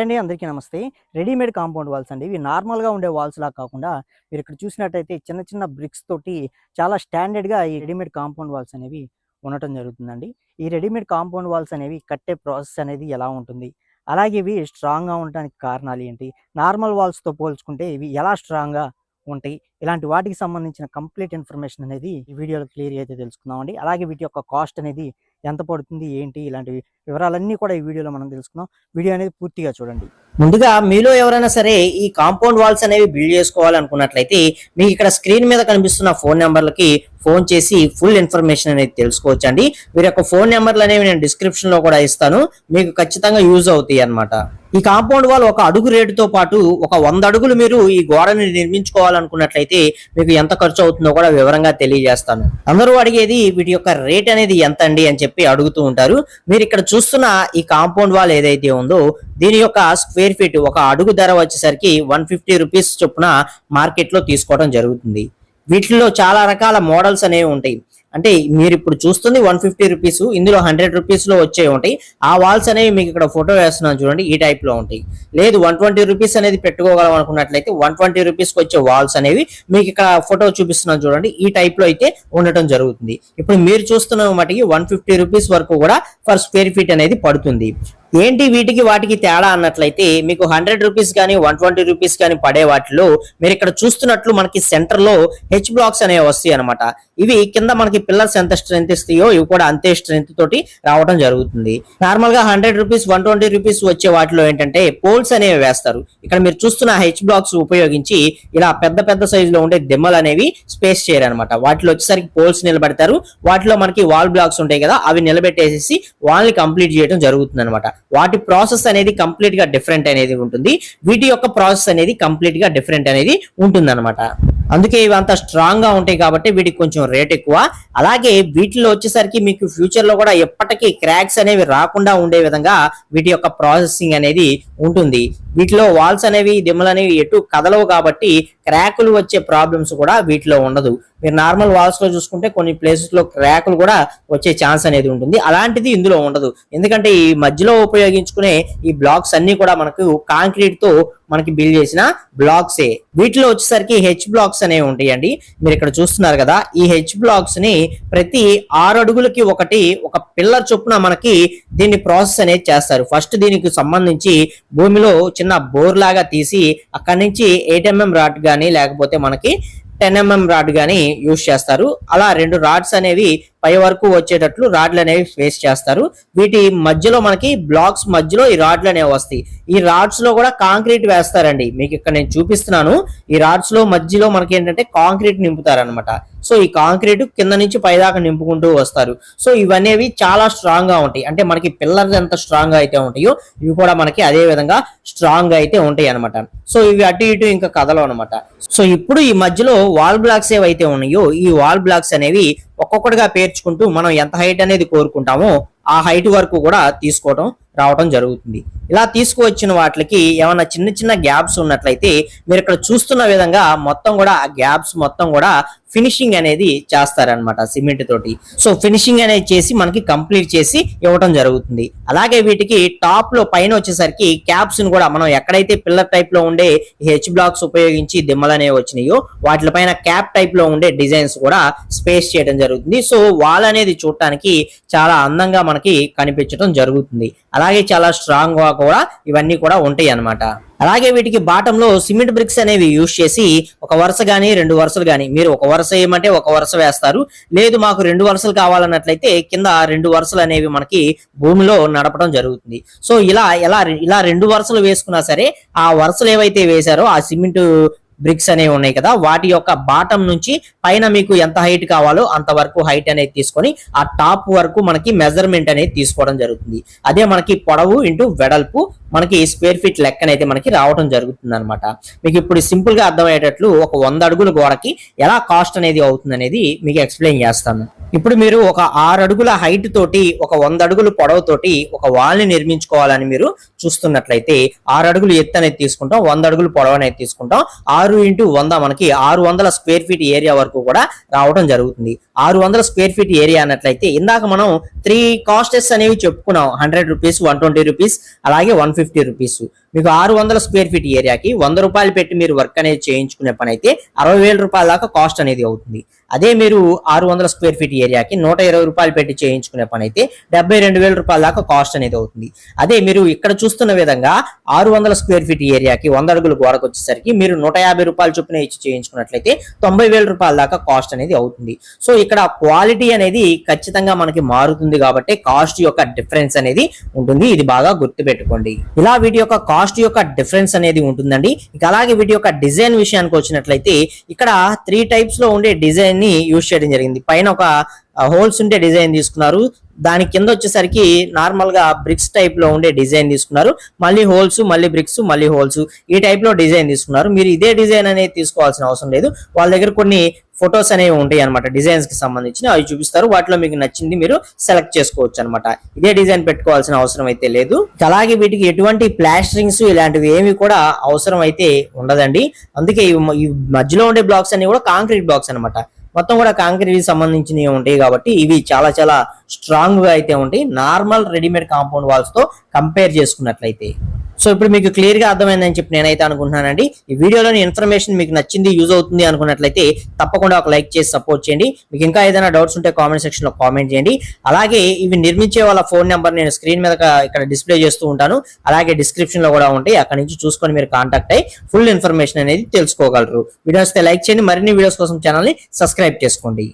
అండి అందరికీ నమస్తే. రెడీమేడ్ కాంపౌండ్ వాల్స్ అండి. ఇవి నార్మల్గా ఉండే వాల్స్ లా కాకుండా మీరు ఇక్కడ చూసినట్టయితే చిన్న చిన్న బ్రిక్స్ తోటి చాలా స్టాండర్డ్గా ఈ రెడీమేడ్ కాంపౌండ్ వాల్స్ అనేవి ఉండటం జరుగుతుందండి. ఈ రెడీమేడ్ కాంపౌండ్ వాల్స్ అనేవి కట్టే ప్రాసెస్ అనేది ఎలా ఉంటుంది? అలాగే ఇవి స్ట్రాంగ్గా ఉండడానికి కారణాలు ఏంటి? నార్మల్ వాల్స్తో పోల్చుకుంటే ఇవి ఎలా స్ట్రాంగ్గా ఉంటాయి? ఇలాంటి వాటికి సంబంధించిన కంప్లీట్ ఇన్ఫర్మేషన్ అనేది ఈ వీడియోలో క్లియర్ అయితే తెలుసుకుందామండి. అలాగే వీటి యొక్క కాస్ట్ అనేది ఎంత పడుతుంది? ఏంటి? ఇలాంటివి వివరాలన్నీ కూడా ఈ వీడియోలో మనం తెలుసుకుందాం. వీడియో అనేది పూర్తిగా చూడండి. ముందుగా మీలో ఎవరైనా సరే ఈ కాంపౌండ్ వాల్స్ అనేవి బిల్డ్ చేసుకోవాలనుకున్నట్లయితే మీకు ఇక్కడ స్క్రీన్ మీద కనిపిస్తున్న ఫోన్ నెంబర్లకి ఫోన్ చేసి ఫుల్ ఇన్ఫర్మేషన్ అనేది తెలుసుకోవచ్చండి. వీరి యొక్క ఫోన్ నెంబర్లు అనేవి నేను డిస్క్రిప్షన్లో కూడా ఇస్తాను. మీకు ఖచ్చితంగా యూజ్ అవుతాయి అన్నమాట. ఈ కాంపౌండ్ వాల్ ఒక అడుగు రేటుతో పాటు ఒక వంద అడుగులు మీరు ఈ గోడని నిర్మించుకోవాలనుకున్నట్లయితే మీకు ఎంత ఖర్చు అవుతుందో కూడా వివరంగా తెలియజేస్తాను. అందరూ అడిగేది వీటి యొక్క రేట్ అనేది ఎంత అండి అని చెప్పి అడుగుతూ ఉంటారు. మీరు ఇక్కడ చూస్తున్న ఈ కాంపౌండ్ వాల్ ఏదైతే ఉందో దీని యొక్క స్క్వేర్ ఫీట్ ఒక అడుగు ధర వచ్చేసరికి వన్ ఫిఫ్టీ రూపీస్ చొప్పున మార్కెట్లో తీసుకోవడం జరుగుతుంది. వీటిలో చాలా రకాల మోడల్స్ అనేవి ఉంటాయి. అంటే మీరు ఇప్పుడు చూస్తుంది వన్ ఫిఫ్టీ రూపీస్ ఇందులో హండ్రెడ్ రూపీస్లో వచ్చే ఉంటాయి. ఆ వాల్స్ అనేవి మీకు ఇక్కడ ఫోటో వేస్తున్నాను చూడండి ఈ టైప్లో ఉంటాయి. లేదు వన్ ట్వంటీ రూపీస్ అనేది పెట్టుకోగలం అనుకున్నట్లయితే వన్ ట్వంటీ రూపీస్ వచ్చే వాల్స్ అనేవి మీకు ఇక్కడ ఫోటో చూపిస్తున్నాను చూడండి ఈ టైప్లో అయితే ఉండటం జరుగుతుంది. ఇప్పుడు మీరు చూస్తున్న మటుకి వన్ ఫిఫ్టీ రూపీస్ వరకు కూడా ఫర్ స్క్వేర్ ఫీట్ అనేది పడుతుంది. ఏంటి వీటికి వాటికి తేడా అన్నట్లయితే మీకు హండ్రెడ్ రూపీస్ కానీ వన్ ట్వంటీ రూపీస్ కానీ పడే వాటిలో మీరు ఇక్కడ చూస్తున్నట్లు మనకి సెంటర్లో హెచ్ బ్లాక్స్ అనేవి వస్తాయి అనమాట ఇవి కింద మనకి పిల్లర్స్ ఎంత స్ట్రెంత్ ఇస్తాయో ఇవి కూడా అంతే స్ట్రెంత్ తోటి రావడం జరుగుతుంది. నార్మల్గా hundred rupees one twenty rupees వచ్చే వాటిలో ఏంటంటే పోల్స్ అనేవి వేస్తారు. ఇక్కడ మీరు చూస్తున్న హెచ్ బ్లాక్స్ ఉపయోగించి ఇలా పెద్ద పెద్ద సైజు లో ఉండే దిమ్మలు అనేవి స్పేస్ చేయరు అనమాట వాటిలో వచ్చేసరికి పోల్స్ నిలబెడతారు. వాటిలో మనకి వాల్ బ్లాక్స్ ఉంటాయి కదా అవి నిలబెట్టేసేసి వాళ్ళని కంప్లీట్ చేయడం జరుగుతుంది అనమాట వాటి ప్రాసెస్ అనేది కంప్లీట్గా డిఫరెంట్ అనేది ఉంటుంది. వీటి యొక్క ప్రాసెస్ అనేది కంప్లీట్గా డిఫరెంట్ అనేది ఉంటుంది అందుకే ఇవి అంత స్ట్రాంగ్గా ఉంటాయి కాబట్టి వీటికి కొంచెం రేట్ ఎక్కువ. అలాగే వీటిలో వచ్చేసరికి మీకు ఫ్యూచర్లో కూడా ఎప్పటికీ క్రాక్స్ అనేవి రాకుండా ఉండే విధంగా వీటి యొక్క ప్రాసెసింగ్ అనేది ఉంటుంది. వీటిలో వాల్స్ అనేవి దిమ్మలు అనేవి ఎటు కదలవు కాబట్టి క్రాకులు వచ్చే ప్రాబ్లమ్స్ కూడా వీటిలో ఉండదు. మీరు నార్మల్ వాల్స్లో చూసుకుంటే కొన్ని ప్లేసెస్లో క్రాకులు కూడా వచ్చే ఛాన్స్ అనేది ఉంటుంది. అలాంటిది ఇందులో ఉండదు. ఎందుకంటే ఈ మధ్యలో ఉపయోగించుకునే ఈ బ్లాక్స్ అన్ని కూడా మనకు కాంక్రీట్తో మనకి బిల్డ్ చేసిన బ్లాక్సే వీటిలో వచ్చేసరికి హెచ్ బ్లాక్స్ అనేవి ఉంటాయండి. మీరు ఇక్కడ చూస్తున్నారు కదా ఈ హెచ్ బ్లాక్స్ని ప్రతి ఆరు అడుగులకి ఒకటి ఒక పిల్లర్ చొప్పున మనకి దీన్ని ప్రాసెస్ అనేది చేస్తారు. ఫస్ట్ దీనికి సంబంధించి భూమిలో చిన్న బోర్ లాగా తీసి అక్కడి నుంచి ఎయిట్ ఎంఎం రాడ్ కానీ లేకపోతే మనకి టెన్ ఎంఎం రాడ్ గాని యూజ్ చేస్తారు. అలా రెండు రాడ్స్ అనేవి పై వరకు వచ్చేటట్లు రాడ్లు అనేవి ఫేస్ చేస్తారు. వీటి మధ్యలో మనకి బ్లాక్స్ మధ్యలో ఈ రాడ్లు అనేవి వస్తాయి. ఈ రాడ్స్లో కూడా కాంక్రీట్ వేస్తారండి. మీకు ఇక్కడ నేను చూపిస్తున్నాను. ఈ రాడ్స్లో మధ్యలో మనకి ఏంటంటే కాంక్రీట్ నింపుతారనమాట సో ఈ కాంక్రీట్ కింద నుంచి పైదాకా నింపుకుంటూ వస్తారు. సో ఇవనేవి చాలా స్ట్రాంగ్గా ఉంటాయి. అంటే మనకి పిల్లర్స్ ఎంత స్ట్రాంగ్గా అయితే ఉంటాయో ఇవి కూడా మనకి అదే విధంగా స్ట్రాంగ్ అయితే ఉంటాయి అనమాట సో ఇవి అటు ఇటు ఇంకా కథలు అనమాట సో ఇప్పుడు ఈ మధ్యలో వాల్ బ్లాక్స్ ఏవైతే ఉన్నాయో ఈ వాల్ బ్లాక్స్ అనేవి ఒక్కొక్కటిగా పేర్చుకుంటూ మనం ఎంత హైట్ అనేది కోరుకుంటామో ఆ హైట్ వరకు కూడా తీసుకోవడం రావడం జరుగుతుంది. ఇలా తీసుకువచ్చిన వాటికి ఏమైనా చిన్న చిన్న గ్యాప్స్ ఉన్నట్లయితే మీరు ఇక్కడ చూస్తున్న విధంగా మొత్తం కూడా ఆ గ్యాప్స్ మొత్తం కూడా ఫినిషింగ్ అనేది చేస్తారనమాట సిమెంట్ తోటి. సో ఫినిషింగ్ అనేది చేసి మనకి కంప్లీట్ చేసి ఇవ్వడం జరుగుతుంది. అలాగే వీటికి టాప్లో పైన వచ్చేసరికి క్యాప్స్ని కూడా మనం ఎక్కడైతే పిల్లర్ టైప్లో ఉండే హెచ్ బ్లాక్స్ ఉపయోగించి దిమ్మలు అనేవి వచ్చినాయో వాటిపైన క్యాప్ టైప్లో ఉండే డిజైన్స్ కూడా స్పేస్ చేయడం జరుగుతుంది. సో వాల్ అనేది చూడటానికి చాలా అందంగా మనకి కనిపించడం జరుగుతుంది. అలా అలాగే చాలా స్ట్రాంగ్గా కూడా ఇవన్నీ కూడా ఉంటాయి అన్నమాట. అలాగే వీటికి బాటంలో లో సిమెంట్ బ్రిక్స్ అనేవి యూజ్ చేసి ఒక వరుస గానీ రెండు వరుసలు గానీ మీరు ఒక వరుస వేయమంటే ఒక వరుస వేస్తారు. లేదు మాకు రెండు వరుసలు కావాలన్నట్లయితే కింద రెండు వరుసలు అనేవి మనకి భూమిలో నడపడం జరుగుతుంది. సో ఇలా ఎలా ఇలా రెండు వరుసలు వేసుకున్నా సరే ఆ వరుసలు ఏవైతే వేశారో ఆ సిమెంట్ బ్రిక్స్ అనేవి ఉన్నాయి కదా వాటి యొక్క బాటం నుంచి పైన మీకు ఎంత హైట్ కావాలో అంతవరకు హైట్ అనేది తీసుకొని ఆ టాప్ వరకు మనకి మెజర్మెంట్ అనేది తీసుకోవడం జరుగుతుంది. అదే మనకి పొడవు ఇంటూ వెడల్పు మనకి స్క్వేర్ ఫీట్ లెక్కనైతే మనకి రావడం జరుగుతుంది అనమాట మీకు ఇప్పుడు సింపుల్గా అర్థమయ్యేటట్లు ఒక వంద అడుగుల గోడకి ఎలా కాస్ట్ అనేది అవుతుంది అనేది మీకు ఎక్స్ప్లెయిన్ చేస్తాను. ఇప్పుడు మీరు ఒక ఆరు అడుగుల హైట్ తోటి ఒక వంద అడుగుల పొడవు తోటి ఒక వాల్ని నిర్మించుకోవాలని మీరు చూస్తున్నట్లయితే ఆరు అడుగులు ఎత్తు అనేది తీసుకుంటాం వంద అడుగులు పొడవు అనేది తీసుకుంటాం. ఆరు ఇంటూ వంద మనకి ఆరు వందల స్క్వేర్ ఫీట్ ఏరియా వరకు కూడా రావడం జరుగుతుంది. ఆరు వందల స్క్వేర్ ఫీట్ ఏరియా అన్నట్లయితే ఇందాక మనం త్రీ కాస్టెస్ అనేవి చెప్పుకున్నాం hundred rupees one twenty rupees అలాగే వన్ ఫిఫ్టీ రూపీస్ మీకు ఆరు వందల స్క్వేర్ ఫీట్ ఏరియాకి వంద రూపాయలు పెట్టి మీరు వర్క్ అనేది చేయించుకునే పని అయితే అరవై వేల రూపాయల దాకా కాస్ట్ అనేది అవుతుంది. అదే మీరు ఆరు వందల స్క్వేర్ ఫీట్ ఏరియాకి నూట ఇరవై రూపాయలు పెట్టి చేయించుకునే పని అయితే డెబ్బై రెండు వేల రూపాయల దాకా కాస్ట్ అనేది అవుతుంది. అదే మీరు ఇక్కడ చూస్తున్న విధంగా ఆరు వందల స్క్వేర్ ఫీట్ ఏరియాకి వంద అడుగులు గోడకు వచ్చేసరికి మీరు నూట యాభై రూపాయలు చొప్పున ఇచ్చి చేయించుకున్నట్లయితే తొంభై వేల రూపాయల దాకా కాస్ట్ అనేది అవుతుంది. సో ఇక్కడ క్వాలిటీ అనేది ఖచ్చితంగా మనకి మారుతుంది కాబట్టి కాస్ట్ యొక్క డిఫరెన్స్ అనేది ఉంటుంది. ఇది బాగా గుర్తుపెట్టుకోండి. ఇలా వీటి యొక్క కాస్ట్ యొక్క డిఫరెన్స్ అనేది ఉంటుందండి. ఇక అలాగే వీటి యొక్క డిజైన్ విషయానికి వచ్చినట్లయితే ఇక్కడ త్రీ టైప్స్లో ఉండే డిజైన్ని యూజ్ చేయడం జరిగింది. పైన ఒక హోల్స్ ఉండే డిజైన్ తీసుకున్నారు. దాని కింద వచ్చేసరికి నార్మల్గా బ్రిక్స్ టైప్లో ఉండే డిజైన్ తీసుకున్నారు. మళ్ళీ హోల్స్ మళ్ళీ బ్రిక్స్ మళ్ళీ హోల్స్ ఈ టైప్లో డిజైన్ తీసుకున్నారు. మీరు ఇదే డిజైన్ అనేది తీసుకోవాల్సిన అవసరం లేదు. వాళ్ళ దగ్గర కొన్ని ఫొటోస్ అనేవి ఉంటాయి అనమాట డిజైన్స్కి సంబంధించిన అవి చూపిస్తారు. వాటిలో మీకు నచ్చింది మీరు సెలెక్ట్ చేసుకోవచ్చు అనమాట ఇదే డిజైన్ పెట్టుకోవాల్సిన అవసరం అయితే లేదు. అలాగే వీటికి ఎటువంటి ప్లాస్టరింగ్స్ ఇలాంటివి ఏమి కూడా అవసరం అయితే ఉండదండి. అందుకే ఈ మధ్యలో ఉండే బ్లాక్స్ అన్ని కూడా కాంక్రీట్ బ్లాక్స్ అన్నమాట. మొత్తం కూడా కాంక్రీట్ సంబంధించినవి ఉంటాయి కాబట్టి ఇవి చాలా చాలా స్ట్రాంగ్గా అయితే ఉంటాయి. నార్మల్ రెడీమేడ్ కాంపౌండ్ వాల్స్తో కంపేర్ చేసుకున్నట్లయితే. సో ఇప్పుడు మీకు క్లియర్గా అర్థమైందని చెప్పి నేనైతే అనుకుంటున్నానండి. ఈ వీడియోలోని ఇన్ఫర్మేషన్ మీకు నచ్చింది యూజ్ అవుతుంది అనుకున్నట్లయితే తప్పకుండా ఒక లైక్ చేసి సపోర్ట్ చేయండి. మీకు ఇంకా ఏదైనా డౌట్స్ ఉంటే కామెంట్ సెక్షన్లో కామెంట్ చేయండి. అలాగే ఇవి నిర్మించే వాళ్ళ ఫోన్ నెంబర్ నేను స్క్రీన్ మీద ఇక్కడ డిస్ప్లే చేస్తూ ఉంటాను. అలాగే డిస్క్రిప్షన్లో కూడా ఉంటాయి. అక్కడ నుంచి చూసుకొని మీరు కాంటాక్ట్ అయ్యి ఫుల్ ఇన్ఫర్మేషన్ అనేది తెలుసుకోగలరు. వీడియోస్ లైక్ చేయండి. మరిన్ని వీడియోస్ కోసం ఛానల్ని సబ్స్క్రైబ్ చేసుకోండి.